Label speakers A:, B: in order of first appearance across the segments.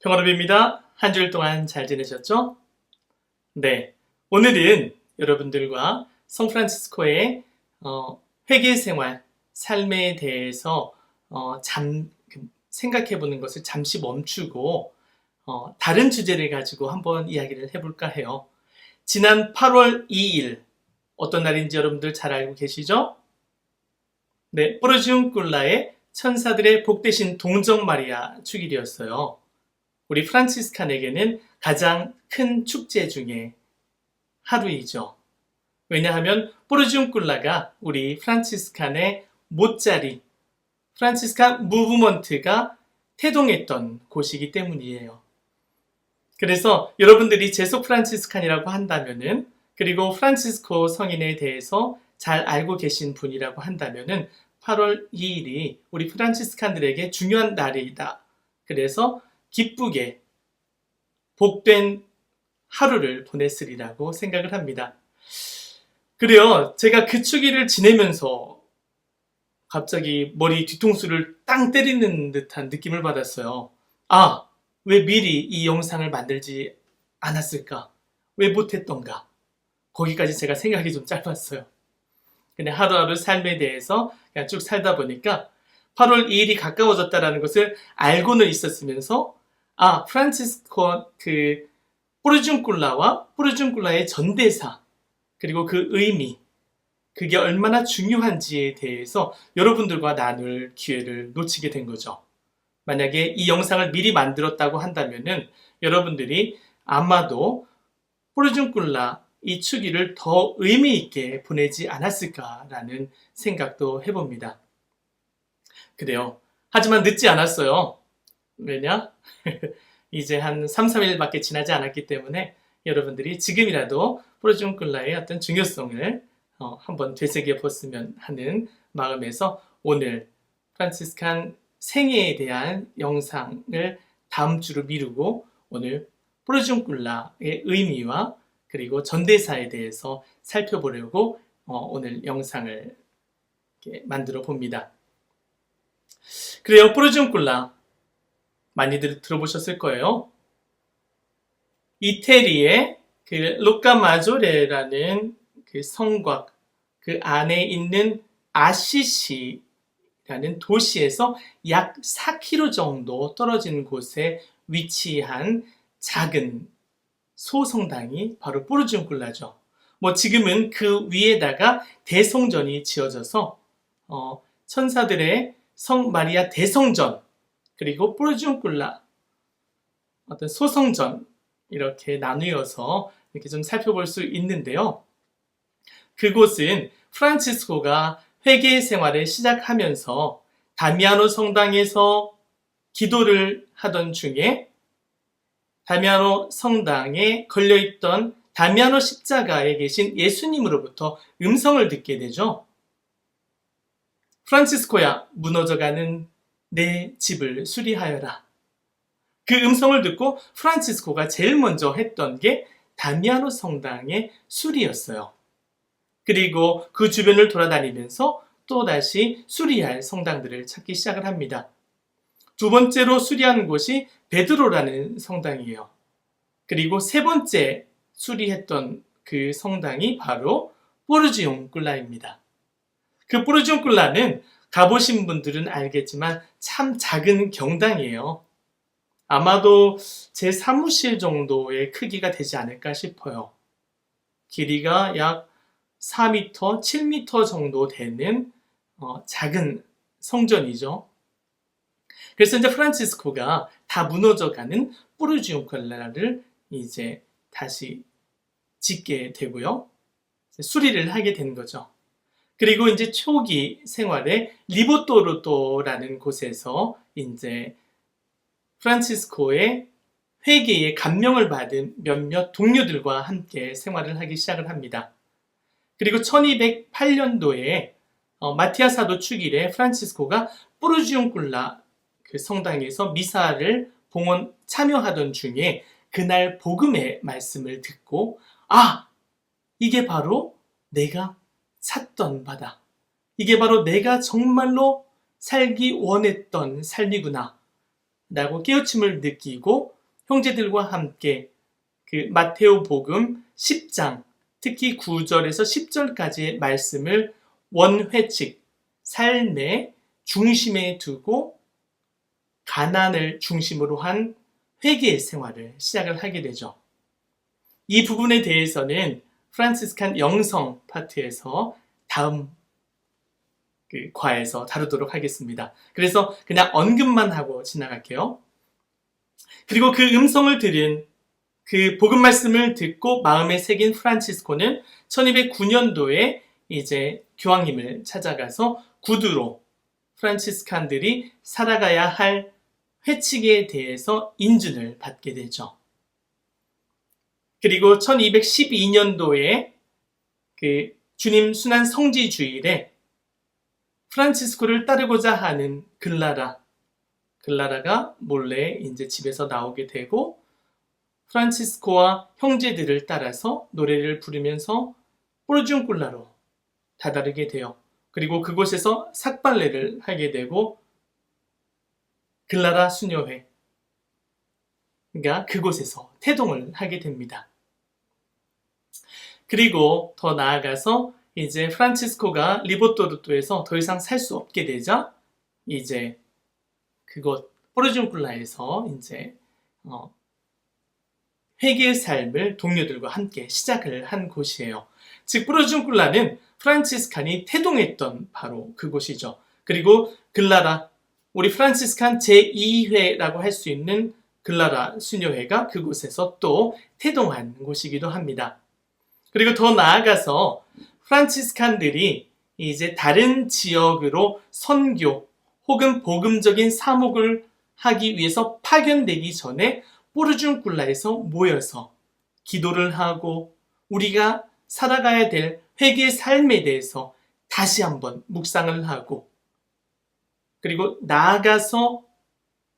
A: 평화롭입니다. 한 주일 동안 잘 지내셨죠? 네. 오늘은 여러분들과 성프란치스코의 어, 회개 생활, 삶에 대해서 어, 잠, 생각해 보는 것을 잠시 멈추고 어, 다른 주제를 가지고 한번 이야기를 해볼까 해요. 지난 8월 2일 어떤 날인지 여러분들 잘 알고 계시죠? 네, 포르지움 꿀라의 천사들의 복되신 동정 마리아 축일이었어요. 우리 프란치스칸에게는 가장 큰 축제 중에 하루이죠. 왜냐하면 포르지움 꿀라가 우리 프란치스칸의 못자리, 프란치스칸 무브먼트가 태동했던 곳이기 때문이에요. 그래서 여러분들이 제속 프란치스칸이라고 한다면은 그리고 프란치스코 성인에 대해서 잘 알고 계신 분이라고 한다면은 8월 2일이 우리 프란치스칸들에게 중요한 날이다. 그래서 기쁘게 복된 하루를 보냈으리라고 생각을 합니다. 그래요. 제가 그 축일을 지내면서 갑자기 머리 뒤통수를 땅 때리는 듯한 느낌을 받았어요. 아, 왜 미리 이 영상을 만들지 않았을까? 왜 못했던가? 거기까지 제가 생각이 좀 짧았어요. 근데 하루하루 삶에 대해서 그냥 쭉 살다 보니까 8월 2일이 가까워졌다라는 것을 알고는 있었으면서 아, 프란치스코 그 포르준꿀라와 포르준꿀라의 전대사 그리고 그 의미 그게 얼마나 중요한지에 대해서 여러분들과 나눌 기회를 놓치게 된 거죠. 만약에 이 영상을 미리 만들었다고 한다면은 여러분들이 아마도 포르준꿀라 이 추기를 더 의미 있게 보내지 않았을까라는 생각도 해봅니다. 그래요. 하지만 늦지 않았어요. 왜냐? 이제 한 3, 3일밖에 지나지 않았기 때문에 여러분들이 지금이라도 프로준클라의 어떤 중요성을 어, 한번 되새겨 봤으면 하는 마음에서 오늘 프란치스칸 생애에 대한 영상을 다음 주로 미루고 오늘 프로준클라의 의미와 그리고 전대사에 대해서 살펴보려고 어, 오늘 영상을 만들어 봅니다. 그래요, 프로준클라 많이들 들어보셨을 거예요. 이태리의 그 로카마조레라는 그 성곽 그 안에 있는 아시시라는 도시에서 약 4km 정도 떨어진 곳에 위치한 작은 소성당이 바로 포르지움굴라죠. 뭐 지금은 그 위에다가 대성전이 지어져서 어, 천사들의 성 마리아 대성전 그리고 포르지움굴라 어떤 소성전 이렇게 나누어서 이렇게 좀 살펴볼 수 있는데요. 그곳은 프란치스코가 회계 생활을 시작하면서 다미아노 성당에서 기도를 하던 중에 다미아노 성당에 걸려있던 다미아노 십자가에 계신 예수님으로부터 음성을 듣게 되죠. 프란치스코야 무너져가는 내 집을 수리하여라. 그 음성을 듣고 프란치스코가 제일 먼저 했던 게 다미아노 성당의 수리였어요. 그리고 그 주변을 돌아다니면서 또다시 수리할 성당들을 찾기 시작을 합니다. 두 번째로 수리한 곳이 베드로라는 성당이에요. 그리고 세 번째 수리했던 그 성당이 바로 포르지옹 꿀라입니다. 그 포르지옹 꿀라는 가보신 분들은 알겠지만 참 작은 경당이에요. 아마도 제 사무실 정도의 크기가 되지 않을까 싶어요. 길이가 약 4m, 7m 정도 되는 어, 작은 성전이죠. 그래서 이제 프란치스코가 다 무너져가는 뿌르지움 컬라를 이제 다시 짓게 되고요. 수리를 하게 된 거죠. 그리고 이제 초기 생활에 리보토르토라는 곳에서 이제 프란치스코의 회계에 감명을 받은 몇몇 동료들과 함께 생활을 하기 시작을 합니다. 그리고 1208년도에 어, 마티아 사도 축일에 프란치스코가 뿌르지옹꿀라 그 성당에서 미사를 봉헌 참여하던 중에 그날 복음의 말씀을 듣고 아 이게 바로 내가 찾던 바다. 이게 바로 내가 정말로 살기 원했던 삶이구나. 라고 깨우침을 느끼고 형제들과 함께 그 마테오 복음 10장 특히 9절에서 10절까지의 말씀을 원회칙 삶의 중심에 두고 가난을 중심으로 한 회개의 생활을 시작을 하게 되죠. 이 부분에 대해서는 프란시스칸 영성 파트에서 다음 그 과에서 다루도록 하겠습니다. 그래서 그냥 언급만 하고 지나갈게요. 그리고 그 음성을 들은 그 복음 말씀을 듣고 마음에 새긴 프란치스코는 1209년도에 이제 교황님을 찾아가서 구두로 프란치스칸들이 살아가야 할 회칙에 대해서 인준을 받게 되죠. 그리고 1212년도에 그 주님 순환 성지 주일에 프란치스코를 따르고자 하는 글라라, 글라라가 몰래 이제 집에서 나오게 되고 프란치스코와 형제들을 따라서 노래를 부르면서 포르중꿀라로 다다르게 돼요. 그리고 그곳에서 삭발레를 하게 되고 글라라 수녀회가 그곳에서 태동을 하게 됩니다. 그리고 더 나아가서 이제 프란치스코가 리보토르토에서 더 이상 살 수 없게 되자 이제 그곳 포르중꿀라에서 이제 어, 회개의 삶을 동료들과 함께 시작을 한 곳이에요. 즉 포르중꿀라는 프란치스칸이 태동했던 바로 그곳이죠. 그리고 글라라 우리 프란치스칸 제2회라고 할 수 있는 글라라 수녀회가 그곳에서 또 태동한 곳이기도 합니다. 그리고 더 나아가서 프란치스칸들이 이제 다른 지역으로 선교 혹은 복음적인 사목을 하기 위해서 파견되기 전에 포르중꿀라에서 모여서 기도를 하고 우리가 살아가야 될 회개의 삶에 대해서 다시 한번 묵상을 하고 그리고 나아가서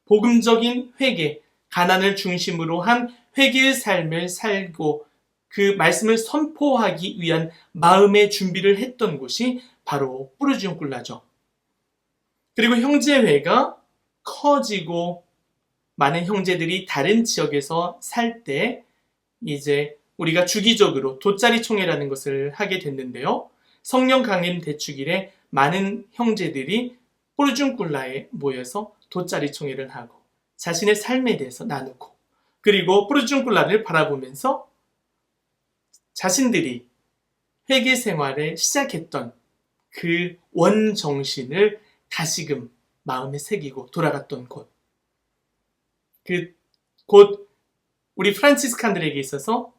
A: 복음적인 회개, 가난을 중심으로 한 회개의 삶을 살고 그 말씀을 선포하기 위한 마음의 준비를 했던 곳이 바로 뿌르지온꿀라죠. 그리고 형제회가 커지고 많은 형제들이 다른 지역에서 살 때 이제 우리가 주기적으로 돗자리 총회라는 것을 하게 됐는데요. 성령 강림 대축일에 많은 형제들이 포르중꿀라에 모여서 돗자리 총회를 하고 자신의 삶에 대해서 나누고 그리고 포르중꿀라를 바라보면서 자신들이 회계 생활을 시작했던 그 원정신을 다시금 마음에 새기고 돌아갔던 곳. 그곧 우리 프란치스칸들에게 있어서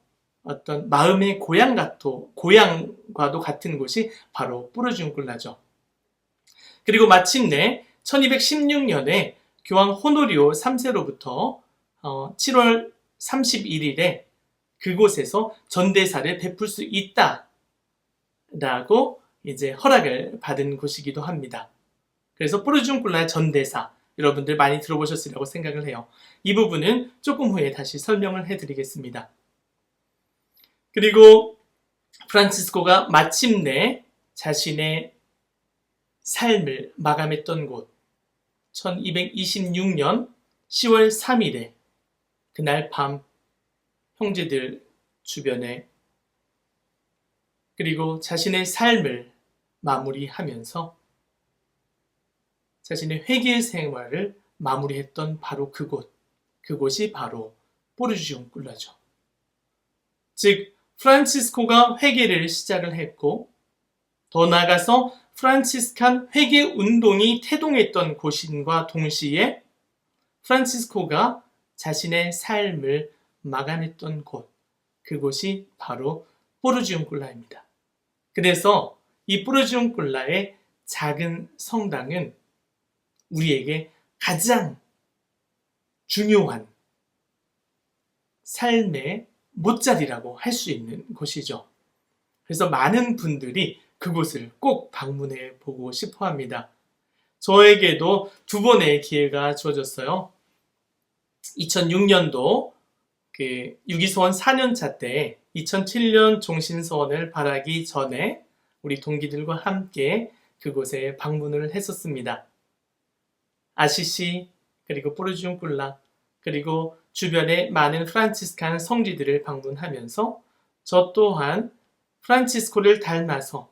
A: 어떤 마음의 고향 같도 고향과도 같은 곳이 바로 뿌르준꿀라죠. 그리고 마침내 1216년에 교황 호노리오 3세로부터 7월 31일에 그곳에서 전대사를 베풀 수 있다 라고 이제 허락을 받은 곳이기도 합니다. 그래서 뿌르중꿀라의 전대사 여러분들 많이 들어보셨으리라고 생각을 해요. 이 부분은 조금 후에 다시 설명을 해드리겠습니다. 그리고 프란치스코가 마침내 자신의 삶을 마감했던 곳 1226년 10월 3일에 그날 밤 형제들 주변에 그리고 자신의 삶을 마무리하면서 자신의 회개 생활을 마무리했던 바로 그곳, 그곳이 바로 포르지온 꿀라죠. 즉, 프란치스코가 회개를 시작을 했고, 더 나아가서 프란치스칸 회개 운동이 태동했던 곳인과 동시에 프란치스코가 자신의 삶을 마감했던 곳, 그곳이 바로 포르지움 꿀라입니다. 그래서 이 포르지움 꿀라의 작은 성당은 우리에게 가장 중요한 삶의 못자리라고 할 수 있는 곳이죠. 그래서 많은 분들이 그곳을 꼭 방문해 보고 싶어 합니다. 저에게도 두 번의 기회가 주어졌어요. 2006년도 그 유기소원 4년차 때 2007년 종신소원을 바라기 전에 우리 동기들과 함께 그곳에 방문을 했었습니다. 아시시 그리고 포르지움꿀라 그리고 주변의 많은 프란치스칸 성지들을 방문하면서 저 또한 프란치스코를 닮아서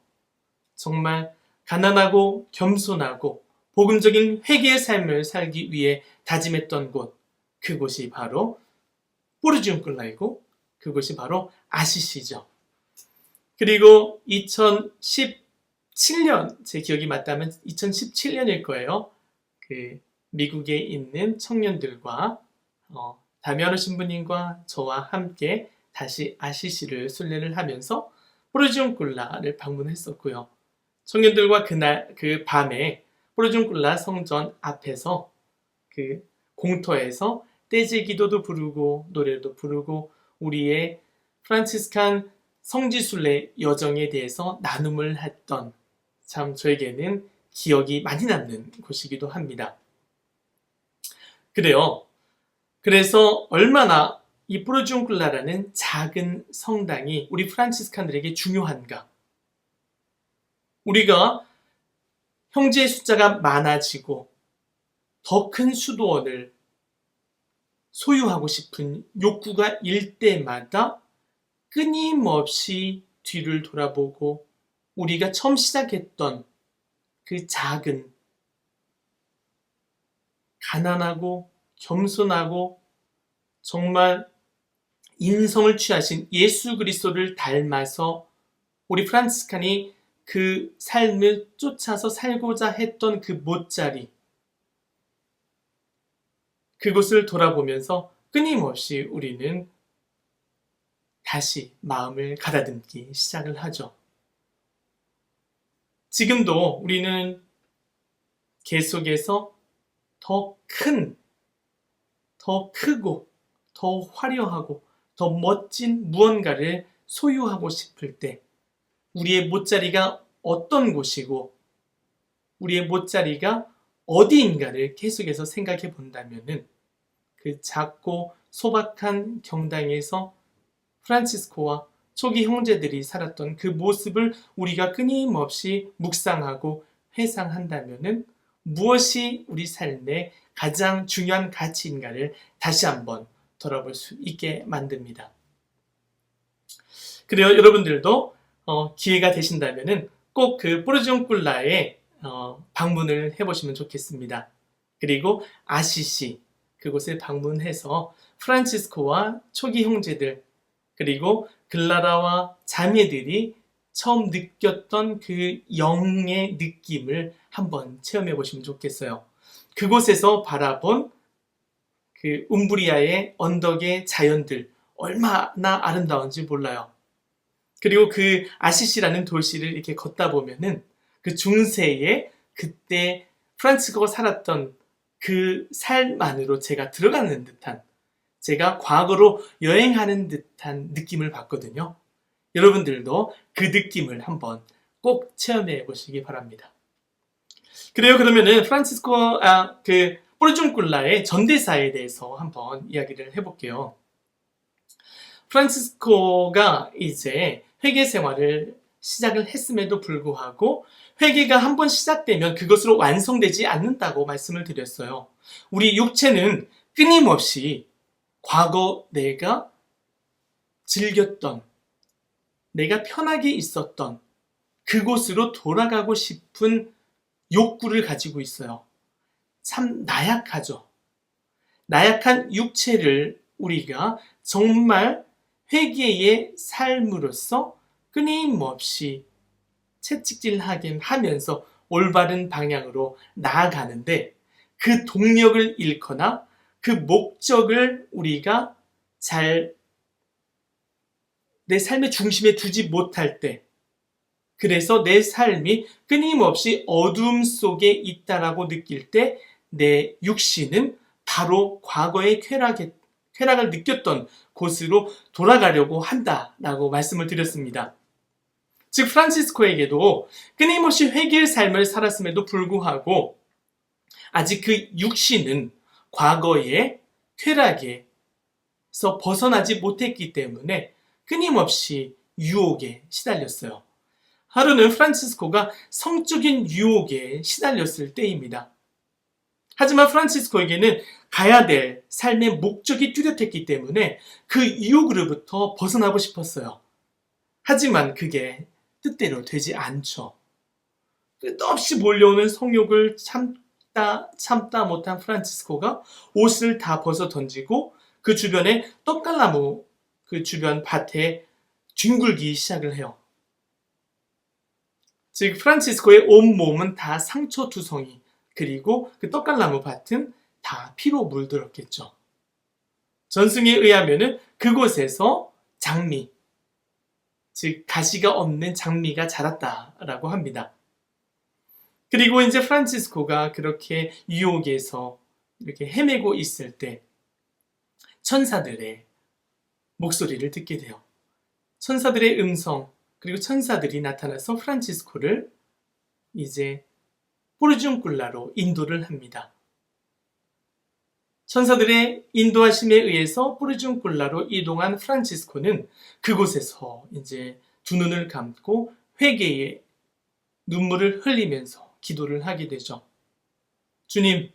A: 정말 가난하고 겸손하고 복음적인 회개의 삶을 살기 위해 다짐했던 곳 그곳이 바로 포르지움꿀라이고 그곳이 바로 아시시죠. 그리고 2017년 제 기억이 맞다면 2017년일 거예요. 그 미국에 있는 청년들과 어, 다미아노 신부님과 저와 함께 다시 아시시를 순례를 하면서 포르지움꿀라를 방문했었고요. 청년들과 그날 그 밤에 포르지움꿀라 성전 앞에서 그 공터에서 떼지 기도도 부르고 노래도 부르고 우리의 프란치스칸 성지순례 여정에 대해서 나눔을 했던 참 저에게는 기억이 많이 남는 곳이기도 합니다. 그래요. 그래서 얼마나 이 프로지움클라라는 작은 성당이 우리 프란치스칸들에게 중요한가? 우리가 형제의 숫자가 많아지고 더 큰 수도원을 소유하고 싶은 욕구가 일 때마다 끊임없이 뒤를 돌아보고 우리가 처음 시작했던 그 작은 가난하고 겸손하고 정말 인성을 취하신 예수 그리스도를 닮아서 우리 프란치스칸이 그 삶을 쫓아서 살고자 했던 그 못자리 그곳을 돌아보면서 끊임없이 우리는 다시 마음을 가다듬기 시작을 하죠. 지금도 우리는 계속해서 더 큰, 더 크고, 더 화려하고, 더 멋진 무언가를 소유하고 싶을 때, 우리의 못자리가 어떤 곳이고, 우리의 못자리가 어디인가를 계속해서 생각해 본다면은, 그 작고 소박한 경당에서 프란치스코와 초기 형제들이 살았던 그 모습을 우리가 끊임없이 묵상하고 회상한다면은 무엇이 우리 삶의 가장 중요한 가치인가를 다시 한번 돌아볼 수 있게 만듭니다. 그래요, 여러분들도 어, 기회가 되신다면은 꼭그 포르지옹꿀라에 어, 방문을 해보시면 좋겠습니다. 그리고 아시시 그곳에 방문해서 프란치스코와 초기 형제들 그리고 글라라와 자매들이 처음 느꼈던 그 영의 느낌을 한번 체험해 보시면 좋겠어요. 그곳에서 바라본 그 움브리아의 언덕의 자연들 얼마나 아름다운지 몰라요. 그리고 그 아시시라는 도시를 이렇게 걷다 보면은 그 중세에 그때 프란츠거가 살았던 그 삶 안으로 제가 들어가는 듯한 제가 과거로 여행하는 듯한 느낌을 받거든요. 여러분들도 그 느낌을 한번 꼭 체험해 보시기 바랍니다. 그래요. 그러면은 프란치스코 아, 그 포르중꿀라의 전대사에 대해서 한번 이야기를 해볼게요. 프란치스코가 이제 회계 생활을 시작을 했음에도 불구하고 회개가 한 번 시작되면 그것으로 완성되지 않는다고 말씀을 드렸어요. 우리 육체는 끊임없이 과거 내가 즐겼던, 내가 편하게 있었던 그곳으로 돌아가고 싶은 욕구를 가지고 있어요. 참 나약하죠. 나약한 육체를 우리가 정말 회개의 삶으로서 끊임없이 채찍질하긴 하면서 올바른 방향으로 나아가는데 그 동력을 잃거나 그 목적을 우리가 잘 내 삶의 중심에 두지 못할 때 그래서 내 삶이 끊임없이 어둠 속에 있다라고 느낄 때 내 육신은 바로 과거의 쾌락의, 쾌락을 느꼈던 곳으로 돌아가려고 한다라고 말씀을 드렸습니다. 즉 프란시스코에게도 끊임없이 회개의 삶을 살았음에도 불구하고 아직 그 육신은 과거의 쾌락에서 벗어나지 못했기 때문에 끊임없이 유혹에 시달렸어요. 하루는 프란치스코가 성적인 유혹에 시달렸을 때입니다. 하지만 프란치스코에게는 가야 될 삶의 목적이 뚜렷했기 때문에 그 유혹으로부터 벗어나고 싶었어요. 하지만 그게 뜻대로 되지 않죠. 끝없이 몰려오는 성욕을 참다 참다 못한 프란치스코가 옷을 다 벗어 던지고 그 주변에 떡갈나무 그 주변 밭에 뒹굴기 시작을 해요. 즉 프란치스코의 온 몸은 다 상처 투성이 그리고 그 떡갈나무 밭은 다 피로 물들었겠죠. 전승에 의하면은 그곳에서 장미, 즉 가시가 없는 장미가 자랐다라고 합니다. 그리고 이제 프란치스코가 그렇게 유혹에서 이렇게 헤매고 있을 때 천사들의 목소리를 듣게 돼요. 천사들의 음성, 그리고 천사들이 나타나서 프란치스코를 이제 포르중꿀라로 인도를 합니다. 천사들의 인도하심에 의해서 포르중꿀라로 이동한 프란치스코는 그곳에서 이제 두 눈을 감고 회개의 눈물을 흘리면서 기도를 하게 되죠. 주님,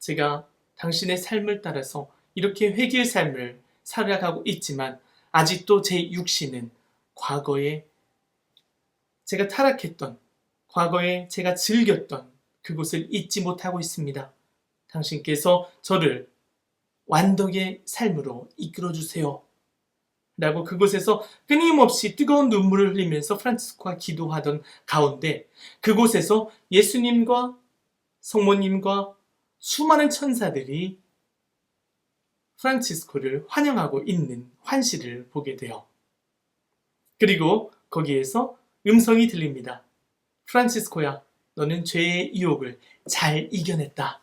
A: 제가 당신의 삶을 따라서 이렇게 회개의 삶을 살아가고 있지만 아직도 제 육신은 과거에 제가 타락했던 과거에 제가 즐겼던 그곳을 잊지 못하고 있습니다. 당신께서 저를 완덕의 삶으로 이끌어 주세요. 라고 그곳에서 끊임없이 뜨거운 눈물을 흘리면서 프란치스코가 기도하던 가운데 그곳에서 예수님과 성모님과 수많은 천사들이 프란치스코를 환영하고 있는 환시를 보게 돼요. 그리고 거기에서 음성이 들립니다. 프란치스코야, 너는 죄의 유혹을 잘 이겨냈다.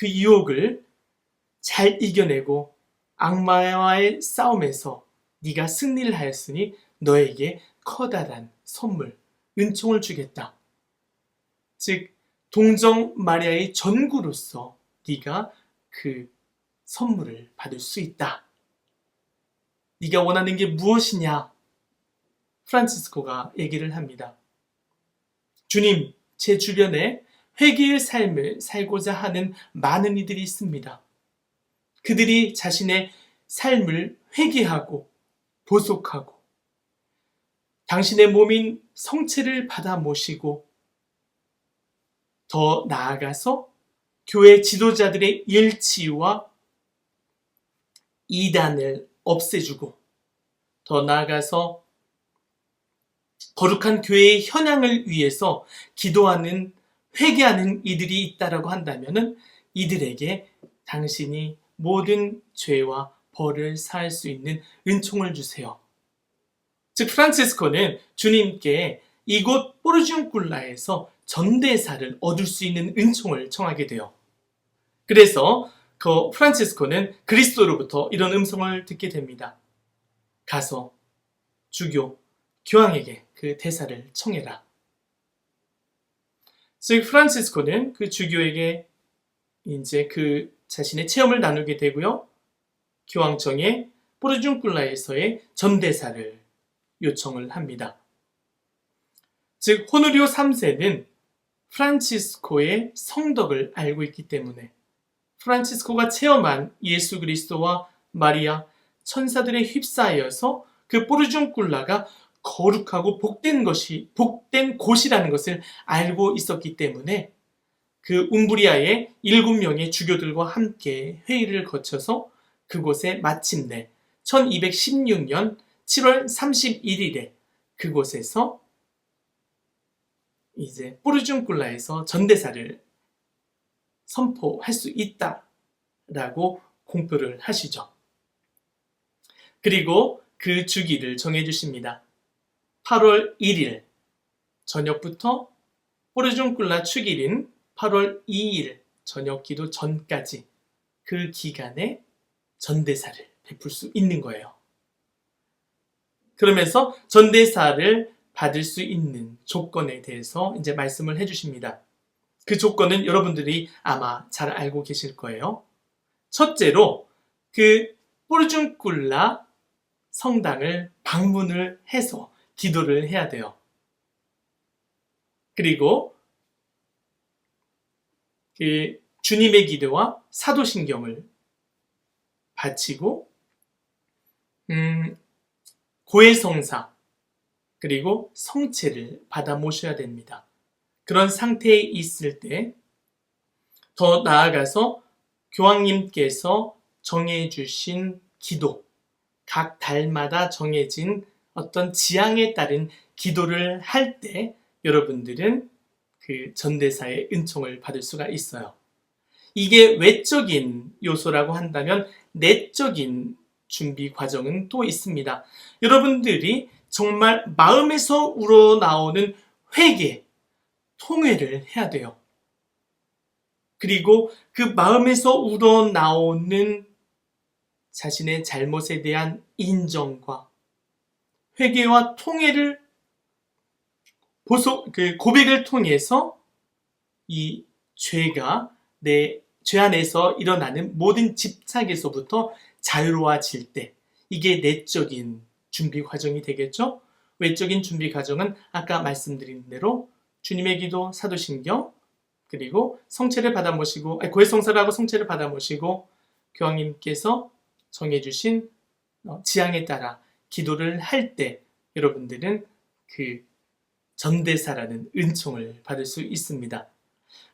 A: 그 유혹을 잘 이겨내고 악마와의 싸움에서 네가 승리를 하였으니 너에게 커다란 선물, 은총을 주겠다. 즉 동정 마리아의 전구로서 네가 그 선물을 받을 수 있다. 네가 원하는 게 무엇이냐? 프란치스코가 얘기를 합니다. 주님, 제 주변에 회개의 삶을 살고자 하는 많은 이들이 있습니다. 그들이 자신의 삶을 회개하고 보속하고 당신의 몸인 성체를 받아 모시고 더 나아가서 교회 지도자들의 일치와 이단을 없애주고 더 나아가서 거룩한 교회의 현황을 위해서 기도하는 회개하는 이들이 있다라고 한다면은 이들에게 당신이 모든 죄와 벌을 사할 수 있는 은총을 주세요. 즉 프란치스코는 주님께 이곳 포르지움굴라에서 전대사를 얻을 수 있는 은총을 청하게 돼요. 그래서 그 프란치스코는 그리스도로부터 이런 음성을 듣게 됩니다. 가서 주교 교황에게 그 대사를 청해라. 즉 프란치스코는 그 주교에게 이제 그 자신의 체험을 나누게 되고요. 교황청에 포르중쿨라에서의 전대사를 요청을 합니다. 즉 호노리오 3세는 프란치스코의 성덕을 알고 있기 때문에 프란치스코가 체험한 예수 그리스도와 마리아 천사들의 휩싸여서 그 포르중쿨라가 거룩하고 복된 것이 복된 곳이라는 것을 알고 있었기 때문에 그 움브리아의 일곱 명의 주교들과 함께 회의를 거쳐서 그곳에 마침내 1216년 7월 31일에 그곳에서 이제 포르중쿨라에서 전대사를 선포할 수 있다라고 공표를 하시죠. 그리고 그 주기를 정해 주십니다. 8월 1일 저녁부터 포르중쿨라 축일인 8월 2일 저녁 기도 전까지 그 기간에 전대사를 베풀 수 있는 거예요. 그러면서 전대사를 받을 수 있는 조건에 대해서 이제 말씀을 해주십니다. 그 조건은 여러분들이 아마 잘 알고 계실 거예요. 첫째로 그 포르중쿨라 성당을 방문을 해서 기도를 해야 돼요. 그리고 그 주님의 기도와 사도신경을 바치고 음, 고해성사 그리고 성체를 받아 모셔야 됩니다. 그런 상태에 있을 때 더 나아가서 교황님께서 정해주신 기도, 각 달마다 정해진 어떤 지향에 따른 기도를 할 때 여러분들은 그 전대사의 은총을 받을 수가 있어요. 이게 외적인 요소라고 한다면 내적인 준비 과정은 또 있습니다. 여러분들이 정말 마음에서 우러나오는 회개, 통회를 해야 돼요. 그리고 그 마음에서 우러나오는 자신의 잘못에 대한 인정과 회개와 통회를 보소, 그 고백을 통해서 이 죄가 내 죄 안에서 일어나는 모든 집착에서부터 자유로워질 때 이게 내적인 준비 과정이 되겠죠? 외적인 준비 과정은 아까 말씀드린 대로 주님의 기도, 사도신경, 그리고 성체를 받아 모시고 고해성사라고 성체를 받아 모시고 교황님께서 정해주신 어, 지향에 따라 기도를 할 때 여러분들은 그 전대사라는 은총을 받을 수 있습니다.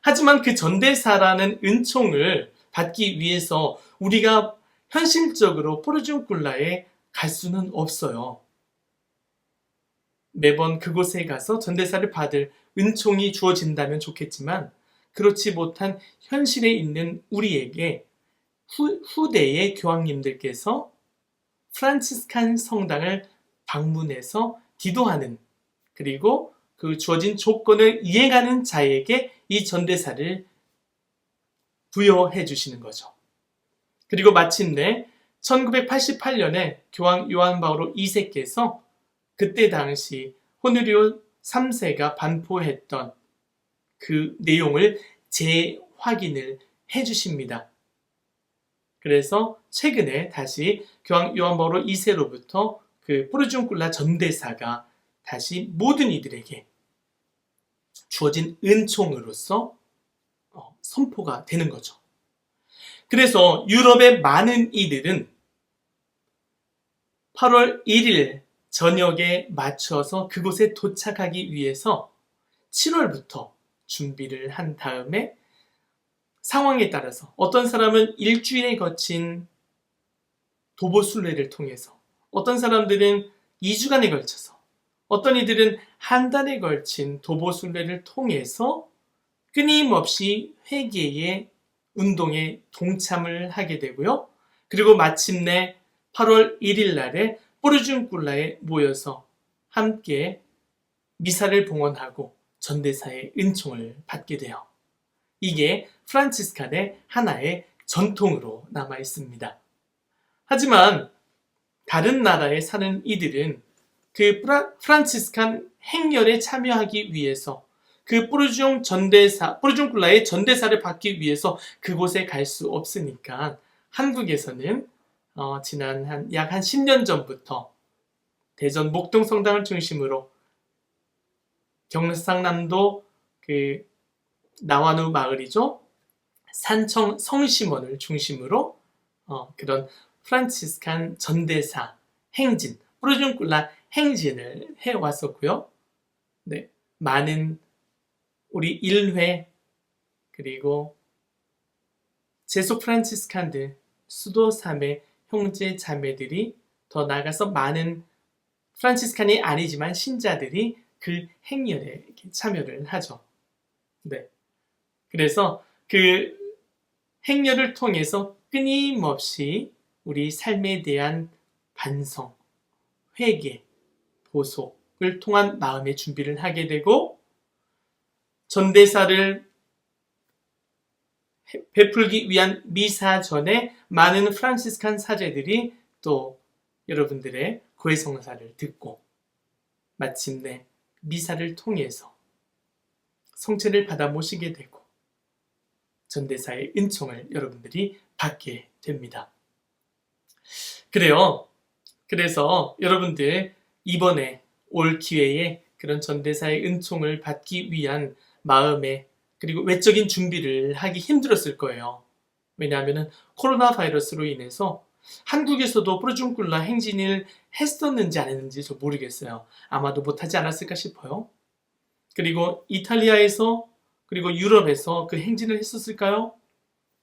A: 하지만 그 전대사라는 은총을 받기 위해서 우리가 현실적으로 포르준꿀라에 갈 수는 없어요. 매번 그곳에 가서 전대사를 받을 은총이 주어진다면 좋겠지만 그렇지 못한 현실에 있는 우리에게 후, 후대의 교황님들께서 프란치스칸 성당을 방문해서 기도하는 그리고 그 주어진 조건을 이행하는 자에게 이 전대사를 부여해 주시는 거죠. 그리고 마침내 1988년에 교황 요한 바오로 2세께서 그때 당시 호누리오 3세가 반포했던 그 내용을 재확인을 해 주십니다. 그래서 최근에 다시 교황 요한 바오로 2세로부터 그 포르준꿀라 전대사가 다시 모든 이들에게 주어진 은총으로서 어, 선포가 되는 거죠. 그래서 유럽의 많은 이들은 8월 1일 저녁에 맞춰서 그곳에 도착하기 위해서 7월부터 준비를 한 다음에 상황에 따라서 어떤 사람은 일주일에 거친 도보순례를 통해서 어떤 사람들은 2주간에 걸쳐서 어떤 이들은 한 달에 걸친 도보순례를 통해서 끊임없이 회개의 운동에 동참을 하게 되고요. 그리고 마침내 8월 1일 날에 포르준꿀라에 모여서 함께 미사를 봉헌하고 전대사의 은총을 받게 돼요. 이게 프란치스칸의 하나의 전통으로 남아 있습니다. 하지만 다른 나라에 사는 이들은 그 프란치스칸 행렬에 참여하기 위해서 그 포르중 전대사, 포르중쿨라의 전대사를 받기 위해서 그곳에 갈 수 없으니까 한국에서는 어, 지난 한 약한 10년 전부터 대전 목동 성당을 중심으로 경상남도 그 나와누 마을이죠. 산청 성심원을 중심으로 어, 그런 프란치스칸 전대사 행진, 프로준꿀라 행진을 해 왔었고요. 네, 많은 우리 일회 그리고 제소 프란치스칸들 수도 삼의 형제 자매들이 더 나아가서 많은 프란치스칸이 아니지만 신자들이 그 행렬에 참여를 하죠. 네. 그래서 그 행렬을 통해서 끊임없이 우리 삶에 대한 반성, 회개, 보속을 통한 마음의 준비를 하게 되고 전대사를 베풀기 위한 미사 전에 많은 프란시스칸 사제들이 또 여러분들의 고해성사를 듣고 마침내 미사를 통해서 성체를 받아 모시게 되고 전대사의 은총을 여러분들이 받게 됩니다. 그래요. 그래서 여러분들 이번에 올 기회에 그런 전대사의 은총을 받기 위한 마음의 그리고 외적인 준비를 하기 힘들었을 거예요. 왜냐하면 코로나 바이러스로 인해서 한국에서도 프로중쿨라 행진을 했었는지 안 했는지 저 모르겠어요. 아마도 못하지 않았을까 싶어요. 그리고 이탈리아에서 그리고 유럽에서 그 행진을 했었을까요?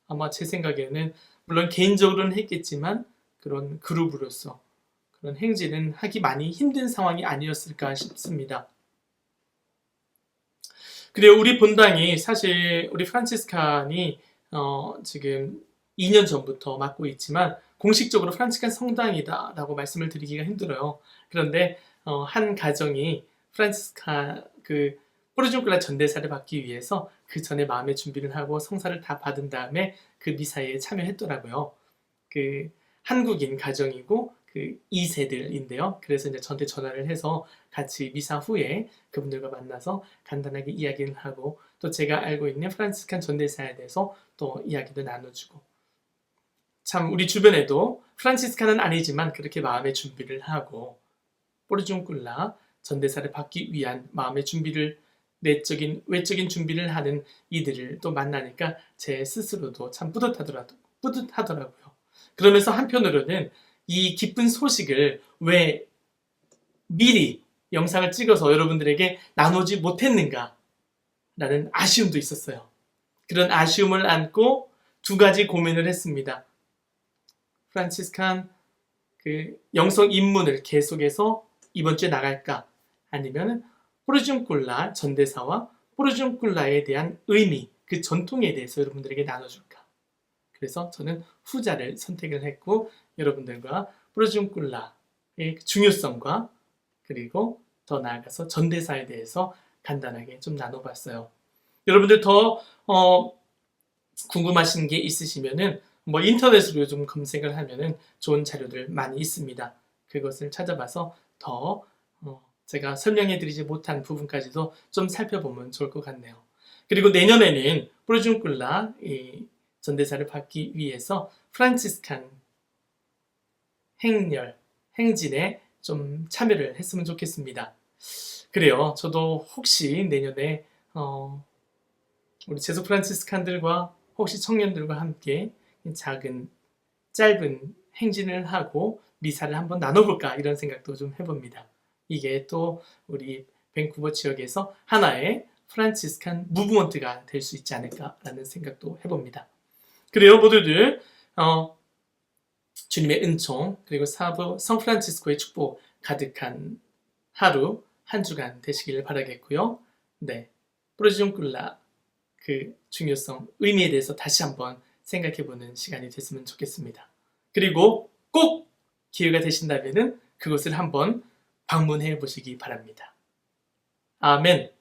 A: 아마 제 생각에는 물론 개인적으로는 했겠지만 그런 그룹으로서 그런 행진은 하기 많이 힘든 상황이 아니었을까 싶습니다. 그리고 우리 본당이 사실 우리 프란치스칸이 어, 지금 2년 전부터 맡고 있지만 공식적으로 프란치스칸 성당이다라고 말씀을 드리기가 힘들어요. 그런데 어, 한 가정이 프란치스칸 그 포르중클라 전대사를 받기 위해서 그 전에 마음의 준비를 하고 성사를 다 받은 다음에 그 미사에 참여했더라고요. 그 한국인 가정이고 그 2세들인데요. 그래서 이제 저한테 전화를 해서 같이 미사 후에 그분들과 만나서 간단하게 이야기를 하고 또 제가 알고 있는 프란치스칸 전대사에 대해서 또 이야기도 나눠주고 참 우리 주변에도 프란치스칸은 아니지만 그렇게 마음의 준비를 하고 포르중꿀라 전대사를 받기 위한 마음의 준비를 내적인 외적인 준비를 하는 이들을 또 만나니까 제 스스로도 참 뿌듯하더라도 뿌듯하더라고요. 그러면서 한편으로는 이 기쁜 소식을 왜 미리 영상을 찍어서 여러분들에게 나누지 못했는가 라는 아쉬움도 있었어요. 그런 아쉬움을 안고 두 가지 고민을 했습니다. 프란치스칸 그 영성 입문을 계속해서 이번 주에 나갈까? 아니면 포르중꿀라 전대사와 포르중꿀라에 대한 의미, 그 전통에 대해서 여러분들에게 나눠줄까? 그래서 저는 후자를 선택을 했고 여러분들과 포르중꿀라의 중요성과 그리고 더 나아가서 전대사에 대해서 간단하게 좀 나눠봤어요. 여러분들 더 어, 궁금하신 게 있으시면은 뭐 인터넷으로 좀 검색을 하면은 좋은 자료들 많이 있습니다. 그것을 찾아봐서 더 어, 제가 설명해 드리지 못한 부분까지도 좀 살펴보면 좋을 것 같네요. 그리고 내년에는 프로중꿀라 이 전대사를 받기 위해서 프란치스칸 행렬, 행진에 좀 참여를 했으면 좋겠습니다. 그래요. 저도 혹시 내년에 어, 우리 제수 프란치스칸들과 혹시 청년들과 함께 작은 짧은 행진을 하고 미사를 한번 나눠볼까 이런 생각도 좀 해봅니다. 이게 또 우리 밴쿠버 지역에서 하나의 프란치스칸 무브먼트가 될 수 있지 않을까라는 생각도 해봅니다. 그래요, 모두들 어, 주님의 은총 그리고 사부 성프란치스코의 축복 가득한 하루 한 주간 되시기를 바라겠고요. 네, 프로지온꿀라 그 중요성, 의미에 대해서 다시 한번 생각해보는 시간이 됐으면 좋겠습니다. 그리고 꼭 기회가 되신다면 그곳을 한번 방문해 보시기 바랍니다. 아멘.